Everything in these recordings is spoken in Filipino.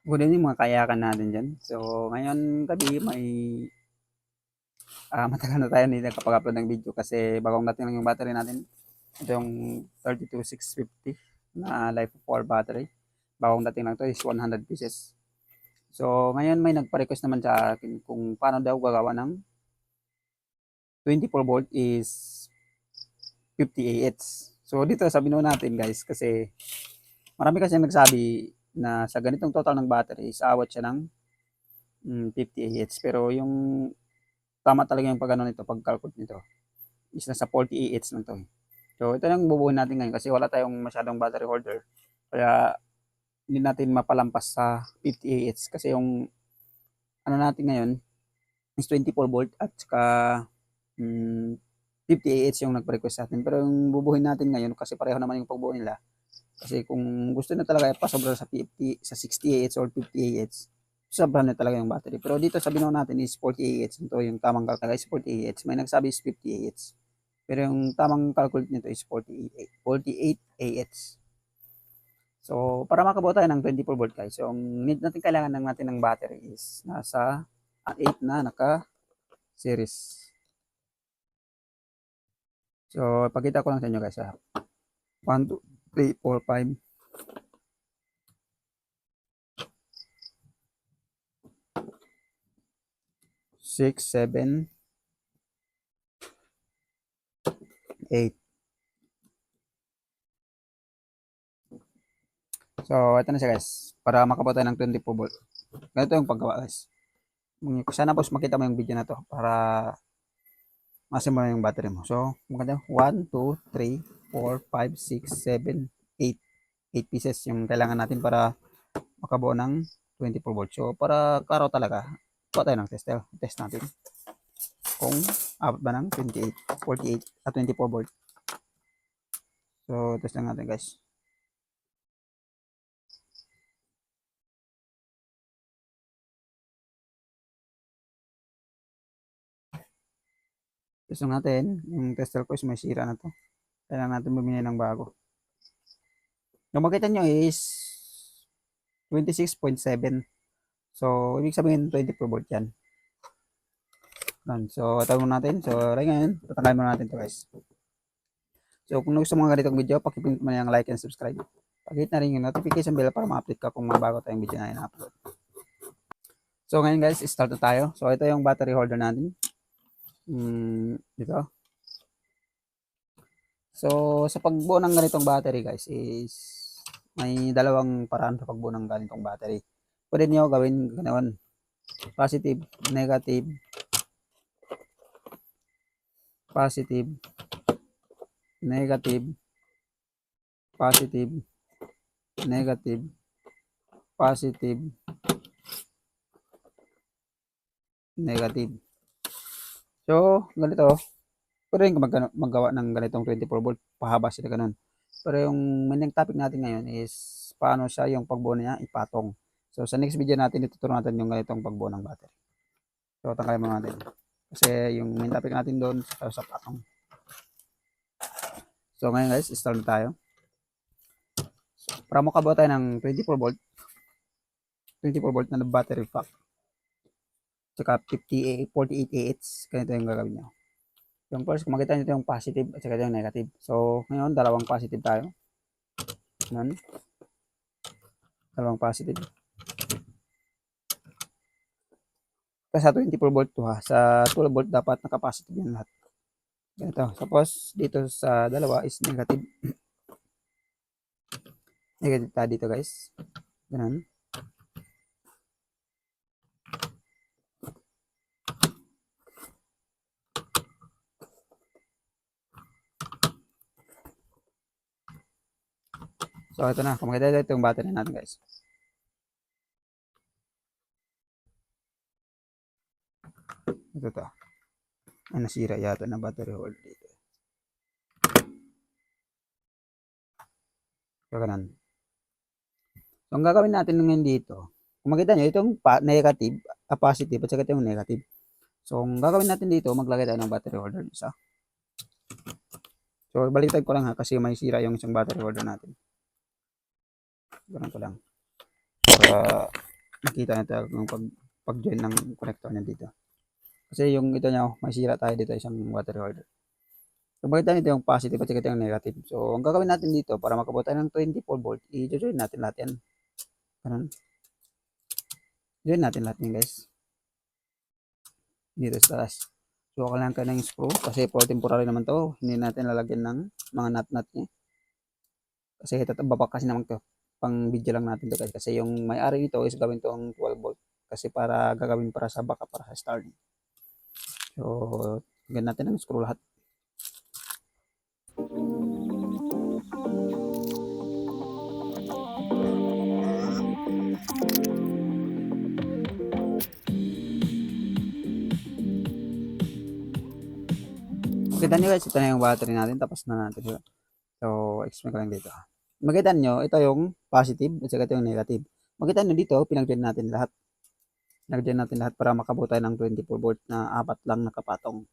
Kunin yung mga kayakan natin dyan. So, ngayon gabi may ah matagal na tayo hindi nakapag-upload ng video kasi bagong dating lang yung battery natin. Ito yung 32650 na Life 4 battery. Bagong dating lang to is 100 pieces. So, ngayon may nagpa-request naman sa akin kung paano daw gagawa ng 24 volt is 50 AH. So, dito sabi natin guys kasi marami kasi nagsabi na sa ganitong total ng battery is awat siya ng mm, 50 AH. Pero yung tama talaga yung pag ano nito, pag-calculate nito is nasa 40 AH lang to. eh. So, ito lang bubuhin natin ngayon kasi wala tayong masyadong battery holder. Kaya, hindi natin mapalampas sa 50 AH kasi yung ano natin ngayon is 24 volt at saka mm, 50 AH yung nag-request sa atin. Pero yung bubuhin natin ngayon kasi pareho naman yung pagbuo nila. Kasi kung gusto na talaga pasobra sa 50, sa 60 AH or 50 AH, sobra na talaga yung battery. Pero dito sabi naman natin is 40 AH. Ito yung tamang calculate is 40 AH. May nagsabi is 50 AH. Pero yung tamang calculate nito is 48, 48 AH. So, para makabuo tayo ng 24 volt guys, so, ang need natin kailangan ng natin ng battery is nasa ah, 8 na naka series. So, pakita ko lang sa inyo guys. Ha. 1, 2, 3, 4, 5. Six, seven, eight. So, ito na siya guys. Para makabuo tayo ng 24 volt. Ganito yung paggawa guys. Sana boss makita mo yung video na to para masimula yung battery mo. So, maganda. 1, 2, 3, 4, 5, 6, 7, 8. 8 pieces yung kailangan natin para makabuo ng 24 volt. So, para klaro talaga, kuha tayo ng tester. Test natin kung abot ba ng 28, 48 at 24 volt. So, test lang natin guys. Test lang natin. Yung tester ko is may sira na to. Kailangan natin bumili ng bago. Yung makita nyo is 26.7. So, ibig sabihin 24 volt yan. Yan. So, tawag natin. So, right ngayon, tatanggalin muna natin to guys. So, kung gusto mo ng ganitong video, pakipindot mo na yung like and subscribe. Pakit na rin yung notification bell para ma-update ka kung may bago tayong video na ina-upload. So, ngayon guys, start na tayo. So, ito yung battery holder natin. Mm, dito. So, sa pagbuo ng ganitong battery guys is may dalawang paraan sa pagbuo ng ganitong battery. Pwede niyo gawin ganoon. Positive, negative, positive, negative, positive, negative, positive, negative. So, ganito, pwede rin mag magawa ng ganitong 24 volt, pahaba sila ganun. Pero yung main topic natin ngayon is paano siya yung pagbuo niya ipatong. So, sa next video natin, ituturo natin yung ganitong pagbuo ng battery. So, tanggalin muna natin. Kasi yung main topic natin doon sa, sa patong. So, ngayon guys, start na tayo. So, para makabuo tayo ng 24 volt, 24 volt na battery pack. Tsaka 50, 48 AH, ganito yung gagawin nyo. Yung first, kung makita nyo yung positive at saka yung negative. So, ngayon, dalawang positive tayo. Yan. Dalawang positive. Kasi sa 24 volt to ha. Sa 12 volt dapat naka-positive yan lahat. Ganito. Tapos, dito sa dalawa is negative. negative tayo dito guys. Ganun. So, ito na. Makita ito yung battery natin guys. Ito to. Ay, nasira yata na battery hold dito. So, ganun. So, ang gagawin natin ngayon dito, kung makita nyo, itong negative, ah, positive, at saka ito yung negative. So, ang gagawin natin dito, maglagay tayo ng battery holder isa. So, baliktad ko lang ha, kasi may sira yung isang battery holder natin. Ganun ko lang. Para makikita nito yung pag, pag-join ng connector niya dito. Kasi yung ito niya, may sira tayo dito isang water holder. So, makita nito yung positive at saka ito yung negative. So, ang gagawin natin dito para makabot tayo ng 24 volt, i-join natin lahat yan. Ganun. Join natin lahat yan guys. Dito sa taas. So, kailangan ka ng screw kasi for temporary naman to. Hindi natin lalagyan ng mga nut-nut niya. Kasi ito, babak kasi naman to. Pang video lang natin to guys. Kasi yung may-ari nito is gawin tong 12 volt. Kasi para gagawin para sa backup, para sa starting. So, ganyan natin ang screw lahat. Makita nyo guys, ito na yung battery natin. Tapos na natin. So, explain ko lang dito. Makita nyo, ito yung positive at saka ito yung negative. Makita nyo dito, pinag-join natin lahat. Pinag-join natin lahat para makabot tayo ng 24 volt na apat lang nakapatong.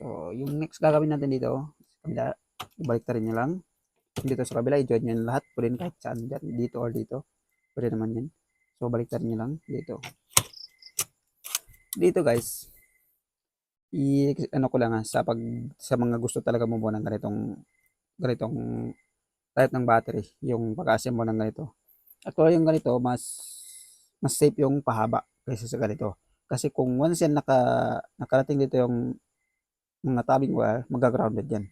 So, yung next gagawin natin dito, kabila, ibalik rin nyo lang. Dito sa kabila, i-join nyo lahat. Pwede kahit saan dyan, dito or dito. Pwede naman yan. So, balik nyo lang dito. Dito guys, i ano ko lang ha, sa pag sa mga gusto talaga bumuo ng ganitong ganitong type ng battery, yung pag-assemble ng ganito. Actually yung ganito mas mas safe yung pahaba kaysa sa ganito. Kasi kung once yan naka nakarating dito yung mga tabbing wire, magagrounded yan.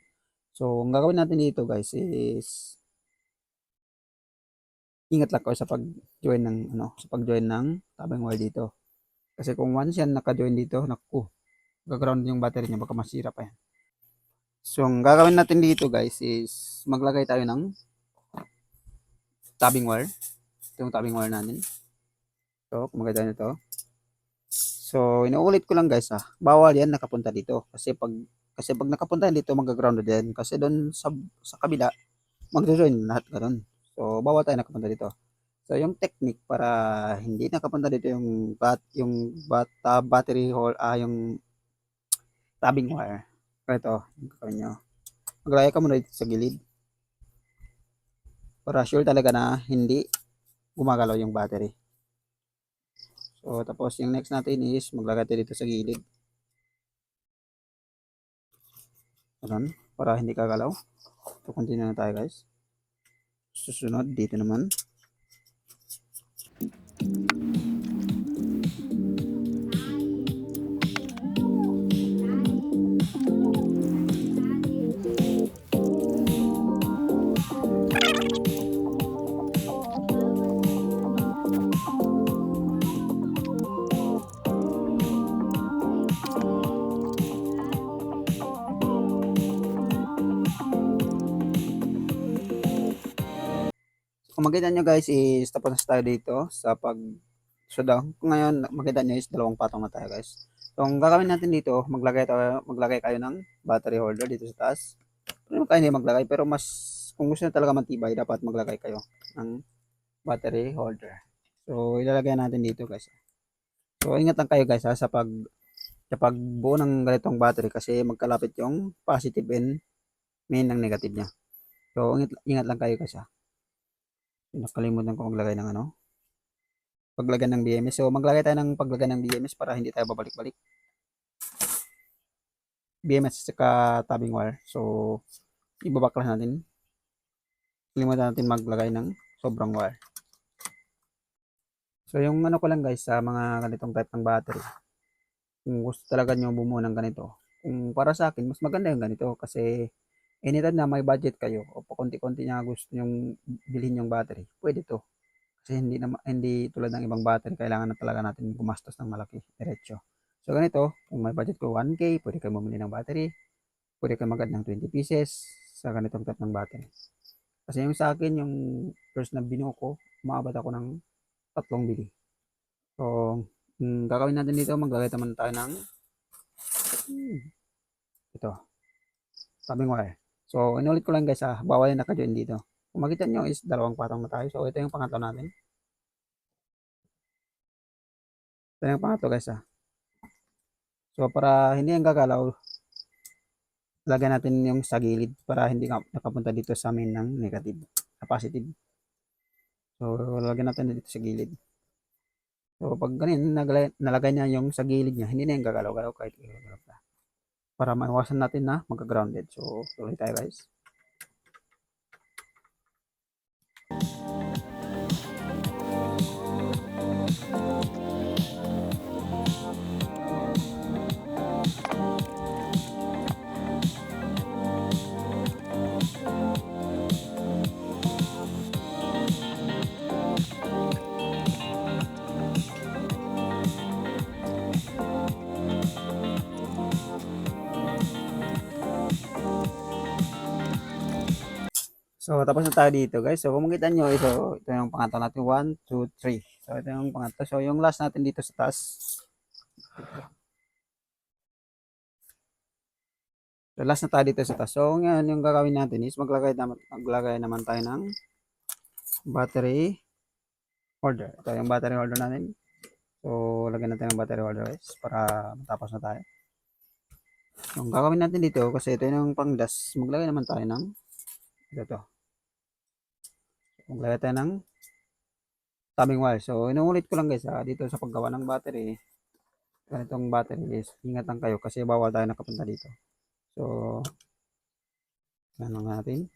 So, ang gagawin natin dito guys is ingat lang kayo sa pag-join ng ano, sa pag-join ng tabbing wire dito. Kasi kung once yan naka-join dito, naku, gaground yung battery niya baka masira pa yan. So, ang gagawin natin dito guys is maglagay tayo ng tabbing wire. Ito yung tabbing wire natin. So, kung maganda nito. So, inuulit ko lang guys ah. Bawal yan nakapunta dito. Kasi pag kasi pag nakapunta yan dito, mag-ground din. Kasi doon sa, sa kabila, mag-join lahat ganun. So, bawal tayo nakapunta dito. So, yung technique para hindi nakapunta dito yung bat, yung bat, ah, battery hole, ah, yung tabbing wire. Ito, gagawin nyo. Maglagay ka muna dito sa gilid. Para sure talaga na hindi gumagalaw yung battery. So, tapos yung next natin is maglagay tayo dito sa gilid. Ganun, para hindi kagalaw. So, continue na tayo guys. Susunod, dito naman. Kung makita nyo guys is tapos na tayo dito sa pag so daw, kung ngayon makita nyo is dalawang patong na tayo guys. So ang gagawin natin dito, maglagay tayo, maglagay kayo ng battery holder dito sa taas. Pero kayo hindi maglagay pero mas kung gusto nyo talaga matibay dapat maglagay kayo ng battery holder. So ilalagay natin dito guys. So ingat lang kayo guys ha, sa pag sa pagbuo ng ganitong battery kasi magkalapit yung positive and main ng negative niya. So ingat, ingat lang kayo guys ha nakalimutan ko maglagay ng ano. Paglagay ng BMS so maglagay tayo ng paglagay ng BMS para hindi tayo babalik-balik. BMS saka tabbing wire. So ibabaklas natin. Kalimutan natin maglagay ng sobrang wire. So yung ano ko lang guys sa mga ganitong type ng battery. Kung gusto talaga nyo bumuo ng ganito. Kung para sa akin mas maganda yung ganito kasi anytime na may budget kayo o pakunti-kunti niya gusto yung bilhin yung battery, pwede to. Kasi hindi na hindi tulad ng ibang battery, kailangan na talaga natin gumastos ng malaki diretso. So ganito, kung may budget ko 1k, pwede kayo bumili ng battery. Pwede kayo magad ng 20 pieces sa ganitong type ng battery. Kasi yung sa akin, yung first na binuo ko, umabot ako ng tatlong bili. So, yung gagawin natin dito, maglagay naman tayo ng hmm, ito, tabing wire. So, inulit ko lang guys ha, bawal yung naka-join dito. Kung makita nyo is dalawang patong na tayo. So, ito yung pangatlo natin. Ito yung pangatlo guys ha. So, para hindi yung gagalaw, lagyan natin yung sa gilid para hindi nakapunta dito sa amin ng negative, na positive. So, lagyan natin dito sa gilid. So, pag naglagay, nalagay niya yung sa gilid niya, hindi na yung gagalaw-galaw kahit gagalaw pa. Para maiwasan natin na magka-grounded. So, tuloy tayo guys. So, tapos na tayo dito guys. So, kung makita nyo, ito, ito yung pangatlo natin. 1, 2, 3. So, ito yung pangatlo. So, yung last natin dito sa taas. So, last na tayo dito sa taas. So, ngayon, yung gagawin natin is maglagay, naman, maglagay naman tayo ng battery holder. Ito yung battery holder natin. So, lagyan natin ng battery holder guys para matapos na tayo. Yung gagawin natin dito, kasi ito yung pang gas, maglagay naman tayo ng ito to. Maglagay tayo ng tabing wire. So, inuulit ko lang guys ha, dito sa paggawa ng battery. Ganitong battery is ingatan kayo kasi bawal tayo nakapunta dito. So, ano natin.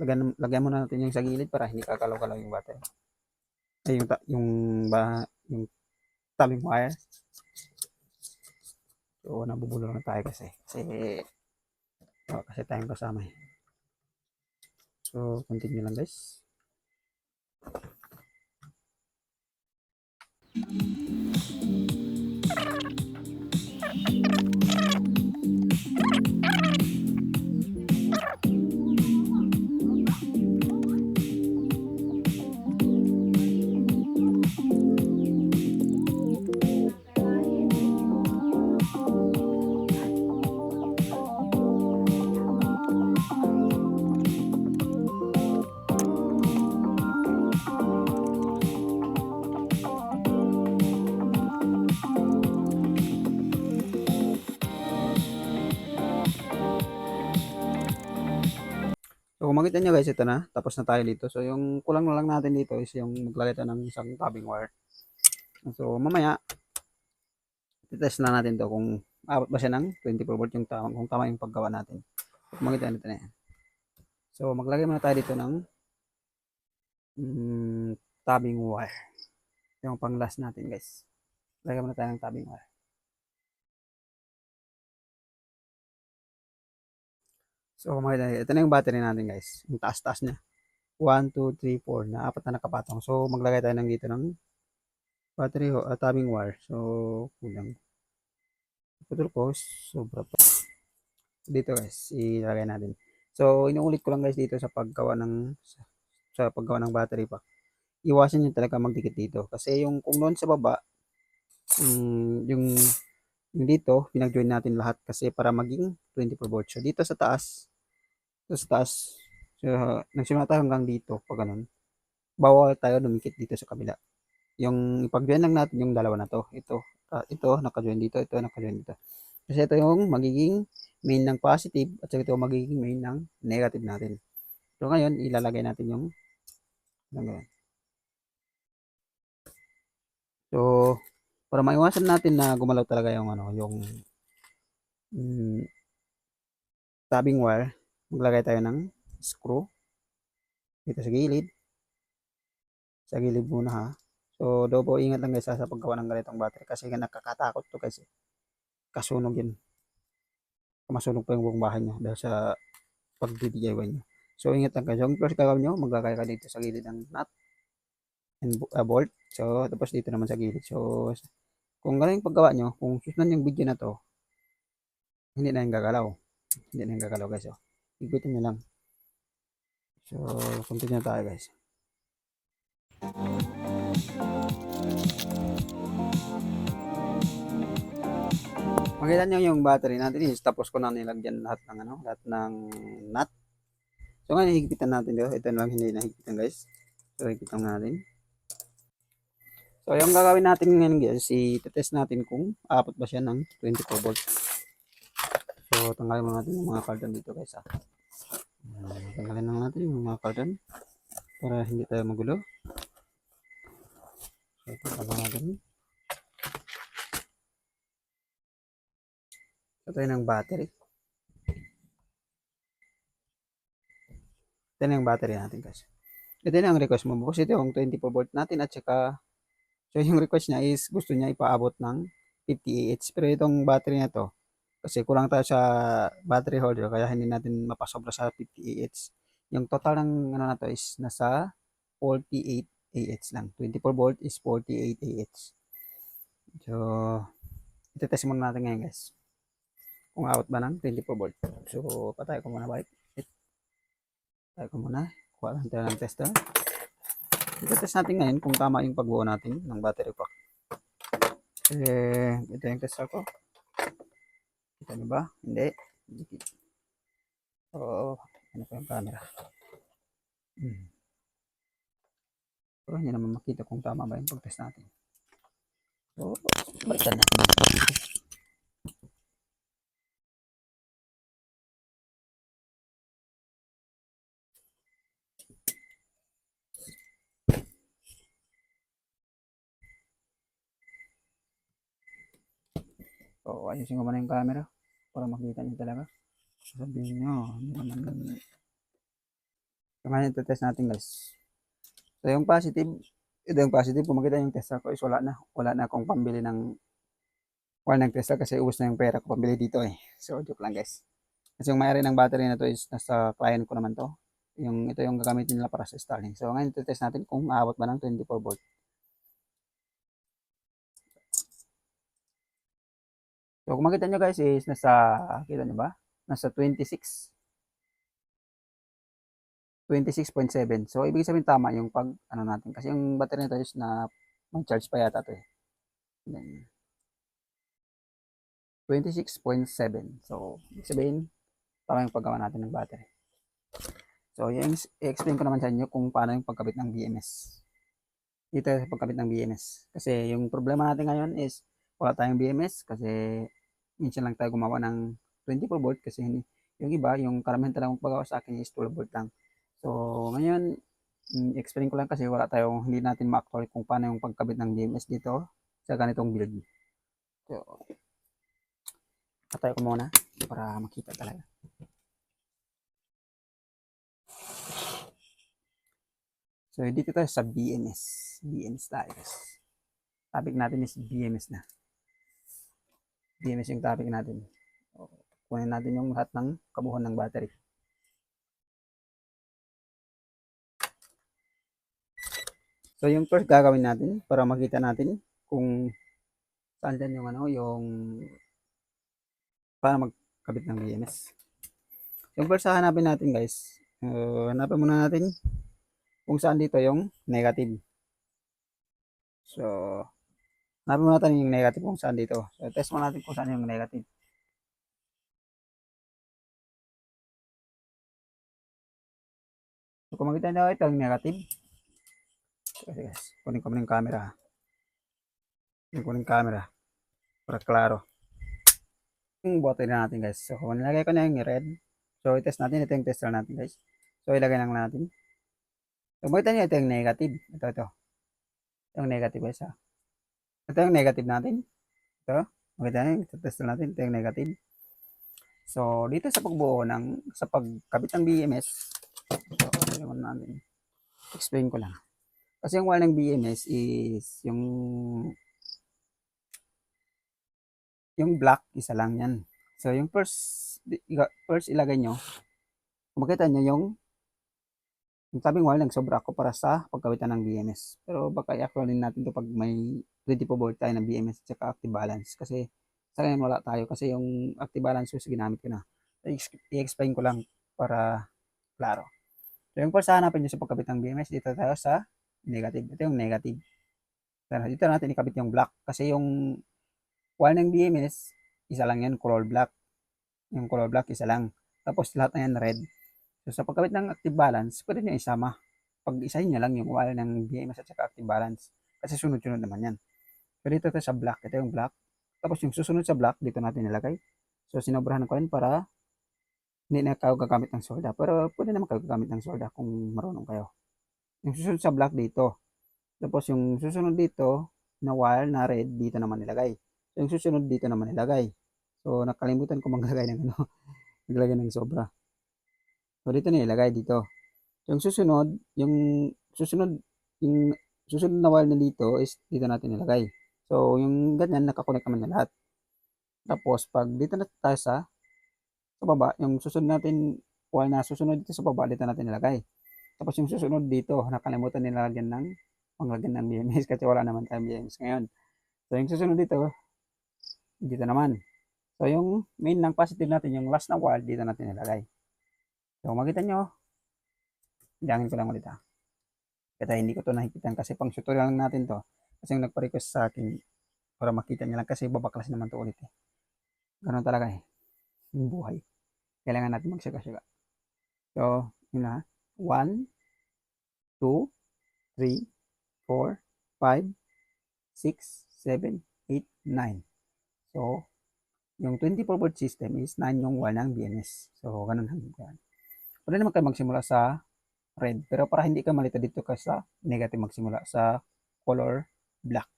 Lagyan, lagyan muna natin yung sa gilid para hindi kakalaw-kalaw yung battery. Ay, yung, yung, ba, yung tabing wire. So, nabubulol na tayo kasi. Kasi, oh, kasi tayong kasama eh. So, continue lang guys. Kung makita nyo guys, ito na. Tapos na tayo dito. So, yung kulang na lang natin dito is yung maglagay tayo ng isang tabbing wire. So, mamaya, titest na natin to kung abot ba siya ng 24 volt yung tama, kung tama yung paggawa natin. So, makita nito na yan. So, maglagay muna tayo dito ng mm, tabbing wire. Yung pang last natin guys. Lagay muna tayo ng tabbing wire. So, kung makita nyo, ito na yung battery natin guys. Yung taas-taas niya. 1, 2, 3, 4 na apat na nakapatong. So, maglagay tayo ng dito ng battery ho, uh, tabbing wire. So, kulang. Putol ko, sobra pa. Dito guys, ilagay natin. So, inuulit ko lang guys dito sa paggawa ng sa, sa paggawa ng battery pack. Iwasan nyo talaga magdikit dito. Kasi yung kung noon sa baba, mm, yung yung dito, pinag-join natin lahat kasi para maging 24 volts. So, dito sa taas, sa taas, so, nagsimula tayo hanggang dito, pag ganun. Bawal tayo dumikit dito sa kabila. Yung ipag-join lang natin yung dalawa na to. Ito, ah, ito, naka-join dito, ito, naka-join dito. Kasi ito yung magiging main ng positive at saka ito yung magiging main ng negative natin. So, ngayon, ilalagay natin yung ganun. So, para maiwasan natin na gumalaw talaga yung ano, yung mm, tabbing wire, maglagay tayo ng screw dito sa gilid. Sa gilid muna ha. So, dobo ingat lang guys sa paggawa ng ganitong battery kasi nakakatakot to guys. eh. Kasunog yun. Masunog pa yung buong bahay nyo dahil sa pag-DIY nyo. So, ingat lang. So, ang first gagawin nyo, maglagay ka dito sa gilid ng nut and ah, bolt. So, tapos dito naman sa gilid. So, kung ganun yung paggawa nyo, kung susunod yung video na to, hindi na yung gagalaw. Hindi na yung gagalaw guys. So, igutin nyo lang. So, continue tayo guys. Makita nyo yung battery natin is tapos ko na nilagyan lahat ng ano, lahat ng nut. So ngayon higpitan natin dito. Ito na lang hindi nahigpitan guys. So higpitan natin. So yung gagawin natin ngayon guys, i-test natin kung aabot ba siya ng 24 volts. So tanggalin muna natin yung mga cardan dito guys ah. Tanggalin lang natin yung mga cardan para hindi tayo magulo. So pa natin. Ito tayo ng battery. Ito yung battery natin guys. Ito na ang request mo. Kasi ito yung 24 volt natin at saka so yung request niya is gusto niya ipaabot ng 50 AH. Pero itong battery na to kasi kulang tayo sa battery holder kaya hindi natin mapasobra sa 50 AH. Yung total ng ano na to is nasa 48 AH lang. 24 volt is 48 AH. So, ito-test muna natin ngayon guys. Kung out ba ng 24 volt. So, patay ko muna balik. Patay ko muna. Kuha lang tayo ng tester. Ito-test natin ngayon kung tama yung pagbuo natin ng battery pack. Eh, ito yung tester ko. Kita niyo ba? Hindi. Oo. Ano pa yung camera? Hmm. So, hindi naman makita kung tama ba yung pag-test natin. So, balikan natin. So, ayusin ko muna yung camera para makita niyo talaga. Sabihin nyo, hindi naman. Ito test natin guys. So, yung positive, ito yung positive, kung makita yung tester ko is wala na. Wala na akong pambili ng wala ng tester kasi ubos na yung pera ko pambili dito eh. So, joke lang guys. Kasi yung mayari ng battery na to is nasa client ko naman to. Yung, ito yung gagamitin nila para sa Starlink. So, ngayon ito test natin kung aabot ba ng 24 volt. So, kung makita nyo guys is nasa, kita nyo ba? Nasa 26. 26.7. So, ibig sabihin tama yung pag, ano natin. Kasi yung battery nito is na, mag-charge pa yata to eh. Then, 26.7. So, ibig sabihin, tama yung paggawa natin ng battery. So, yung, i-explain ko naman sa inyo kung paano yung pagkabit ng BMS. Dito sa pagkabit ng BMS. Kasi yung problema natin ngayon is, wala tayong BMS kasi minsan lang tayo gumawa ng 24 volt kasi hindi, yung iba, yung karamihan talagang paggawa sa akin is 12 volt lang. So, ngayon, mm, explain ko lang kasi wala tayong, hindi natin ma-actual kung paano yung pagkabit ng BMS dito sa ganitong build. So, patay ko muna para makita talaga. So, dito tayo sa BMS. BMS tayo. Topic natin is BMS na. BMS yung topic natin. Kunin natin yung lahat ng kabuuan ng battery. So, yung first gagawin natin para makita natin kung saan dyan yung ano, yung para magkabit ng BMS. Yung first hanapin natin guys, uh, hanapin muna natin kung saan dito yung negative. So, hanapin muna natin yung negative kung saan dito. So, test muna natin kung saan yung negative. So, kung makita nyo ito yung negative. Kasi guys, kunin ko muna yung camera. Kunin ko yung camera. Para klaro. Yung battery natin guys. So, kung nilagay ko na yung red. So, i-test natin. Ito yung tester natin guys. So, ilagay lang natin. So, makita nyo ito yung negative. Ito, ito. Ito yung negative guys ha. Ito yung negative natin. Ito. Makita nyo, ito tester natin. Ito yung negative. So, dito sa pagbuo ng, sa pagkabit ng BMS, ano natin, explain ko lang. Kasi yung wire ng BMS is yung yung black isa lang yan. So yung first first ilagay nyo, makita nyo yung yung tabing wire nagsobra ako para sa pagkawitan ng BMS. Pero baka i-actualin natin to pag may 24 volt tayo ng BMS at saka active balance. Kasi sa ngayon wala tayo kasi yung active balance fuse ginamit ko na. I-explain ko lang para klaro. So yung first hanapin nyo sa pagkabit ng BMS, dito tayo sa negative. Ito yung negative. Pero dito natin ikabit yung black. Kasi yung wire ng BMS, isa lang yan, color black. Yung color black, isa lang. Tapos lahat na yan red. So sa pagkabit ng active balance, pwede nyo isama. Pag isahin nyo lang yung wire ng BMS at saka active balance. Kasi sunod-sunod naman yan. Pero dito tayo sa black. Ito yung black. Tapos yung susunod sa black, dito natin nilagay. So sinobrahan ko rin para hindi na kayo gagamit ng solda. Pero pwede naman kayo gagamit ng solda kung marunong kayo. Yung susunod sa black dito. Tapos yung susunod dito na wire na red, dito naman nilagay. So, yung susunod dito naman nilagay. So, nakalimutan ko maglagay ng ano, maglagay ng sobra. So, dito nilagay dito. So, yung susunod, yung susunod, yung susunod na wire na dito is dito natin nilagay. So, yung ganyan, nakakonect naman na lahat. Tapos, pag dito na tayo sa, sa baba, yung susunod natin, wire na susunod dito sa baba, dito natin nilagay. Tapos, yung susunod dito, nakalimutan nilagyan ng panglagyan ng BMS kasi wala naman tayong BMS ngayon. So, yung susunod dito, dito naman. So, yung main ng positive natin, yung last na wire, dito natin nilagay. So, makita nyo, Hidangin ko lang ulit ha. Kaya hindi ko to nahikitan kasi pang tutorial lang natin to. Kasi yung nagpa-request sa akin para makita niya lang kasi babaklas naman to ulit eh. Ganun talaga eh. Yung buhay. Kailangan natin magsaga-saga. So, yun na. 1, 2, 3, 4, 5, 6, 7, 8, 9. So, yung 24 volt system is 9 yung wire ng BNS. So, ganun lang yan. Pwede naman kayo magsimula sa red. Pero para hindi ka malito dito ka sa negative magsimula sa color black.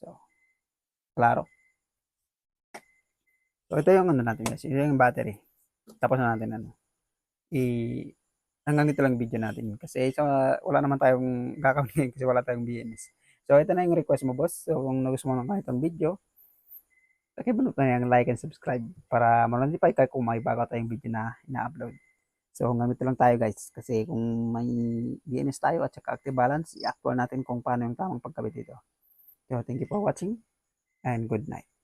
So, klaro. So, ito yung ano natin guys. Ito yung battery. Tapos na natin ano. I hanggang dito lang video natin. Kasi sa, wala naman tayong gagawin kasi wala tayong BNS. So, ito na yung request mo boss. So, kung nagustuhan mo ng ganitong video, pakibunot na yung like and subscribe para ma-notify ka kung may bago tayong video na ina-upload. So, hanggang dito lang tayo guys. Kasi kung may DNS tayo at saka active balance, i-actual natin kung paano yung tamang pagkabit dito. So, thank you for watching and good night.